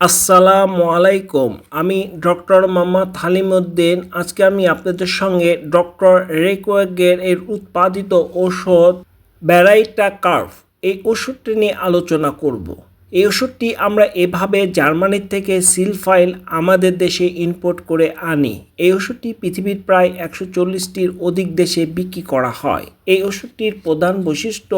আসসালামু আলাইকুম। আমি ডক্টর মোহাম্মদ হালিমউদ্দিন। আজকে আমি আপনাদের সঙ্গে ডক্টর রেকোয়াগের এর উৎপাদিত ঔষধ ব্যারাইটা কার্ভ এই ওষুধটি নিয়ে আলোচনা করব। এই ওষুধটি আমরা এভাবে জার্মানি থেকে সিল ফাইল আমাদের দেশে ইম্পোর্ট করে আনি। এই ওষুধটি পৃথিবীর প্রায় একশো চল্লিশটির অধিক দেশে বিক্রি করা হয়। এই ওষুধটির প্রধান বৈশিষ্ট্য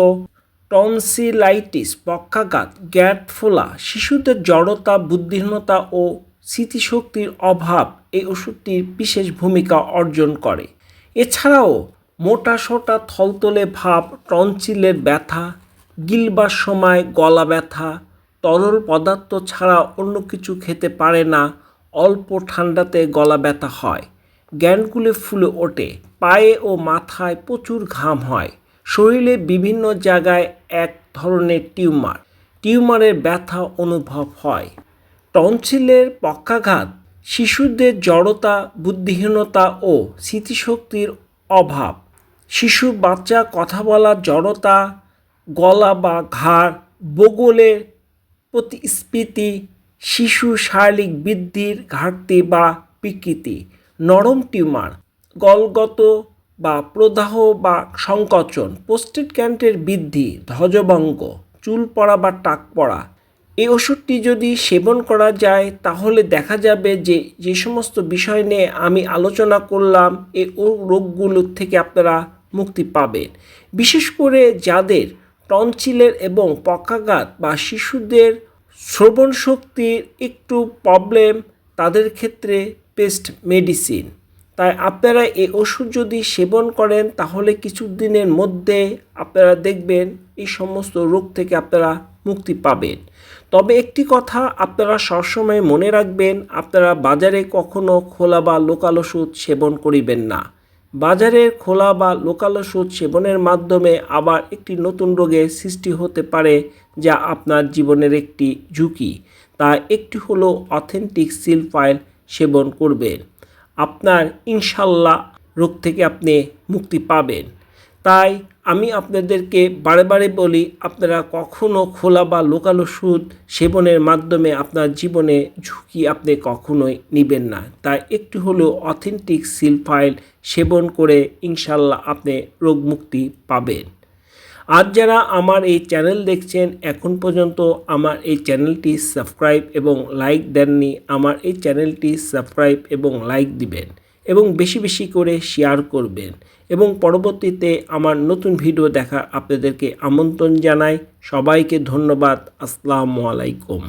টনসিলাইটিস পক্ষাঘাত গ্যাট ফোলা শিশুদের জড়তা, বুদ্ধিহীনতা ও স্মৃতিশক্তির অভাব এই ওষুধটির বিশেষ ভূমিকা অর্জন করে। এছাড়াও মোটা সোটা, থলতলে ভাব, টনসিলের ব্যথা, গিলবার সময় গলা ব্যথা, তরল পদার্থ ছাড়া অন্য কিছু খেতে পারে না, অল্প ঠান্ডাতে গলা ব্যথা হয় জ্ঞানগুলো ফুলে ওঠে, পায়ে ও মাথায় প্রচুর ঘাম হয়। শরীরে বিভিন্ন জায়গায় এক ধরনের টিউমার। টিউমারের ব্যথা অনুভব হয়। টনসিলের পক্ষাঘাত, শিশুদের জড়তা, বুদ্ধিহীনতা ও স্মৃতিশক্তির অভাব। শিশু, বাচ্চা, কথা বলার জড়তা, গলা বা ঘাড়, বগলের প্রতিস্ফীতি, শিশু শারীরিক বৃদ্ধির ঘাটতি বা বিকৃতি, নরম টিউমার, গলগত বা প্রদাহ বা সংকোচন পোস্টেড ক্যান্টের বৃদ্ধি ধ্বজভঙ্গ চুল পড়া বা টাক পড়া, এই ওষুধটি যদি সেবন করা যায়, তাহলে দেখা যাবে যে যে সমস্ত বিষয় নিয়ে আমি আলোচনা করলাম এই রোগগুলোর থেকে আপনারা মুক্তি পাবেন। বিশেষ করে যাদের টনসিলের এবং পক্ষাঘাত বা শিশুদের শ্রবণ শক্তির একটু প্রবলেম তাদের ক্ষেত্রে পেস্ট মেডিসিন তাই আপনারা এই ওষুধ যদি সেবন করেন, তাহলে কিছু দিনের মধ্যে আপনারা দেখবেন এই সমস্ত রোগ থেকে আপনারা মুক্তি পাবেন। তবে একটি কথা আপনারা সবসময় মনে রাখবেন, আপনারা বাজারে কখনো খোলা বা লোকাল ওষুধ সেবন করিবেন না। বাজারের খোলা বা লোকাল ওষুধ সেবনের মাধ্যমে আবার একটি নতুন রোগের সৃষ্টি হতে পারে, যা আপনার জীবনের একটি ঝুঁকি। তা একটি হলো অথেন্টিক সিল ফাইল সেবন করবেন। আপনার ইনশাল্লাহ রোগ থেকে আপনি মুক্তি পাবেন। তাই আমি আপনাদেরকে বারে বারে বলি, আপনারা কখনো খোলা বা লোকাল ওষুধ সেবনের মাধ্যমে আপনার জীবনে ঝুঁকি আপনি কখনোই নেবেন না। তাই একটু হলেও অথেন্টিক সিল ফাইল সেবন করে ইনশাল্লাহ আপনি রোগ মুক্তি পাবেন। আর যারা আমার এই চ্যানেল দেখছেন, এখন পর্যন্ত আমার এই চ্যানেলটি সাবস্ক্রাইব এবং লাইক দেননি, আমার এই চ্যানেলটি সাবস্ক্রাইব এবং লাইক দিবেন এবং বেশি বেশি করে শেয়ার করবেন এবং পরবর্তীতে আমার নতুন ভিডিও দেখা আপনাদেরকে আমন্ত্রণ জানাই। সবাইকে ধন্যবাদ। আসসালামু আলাইকুম।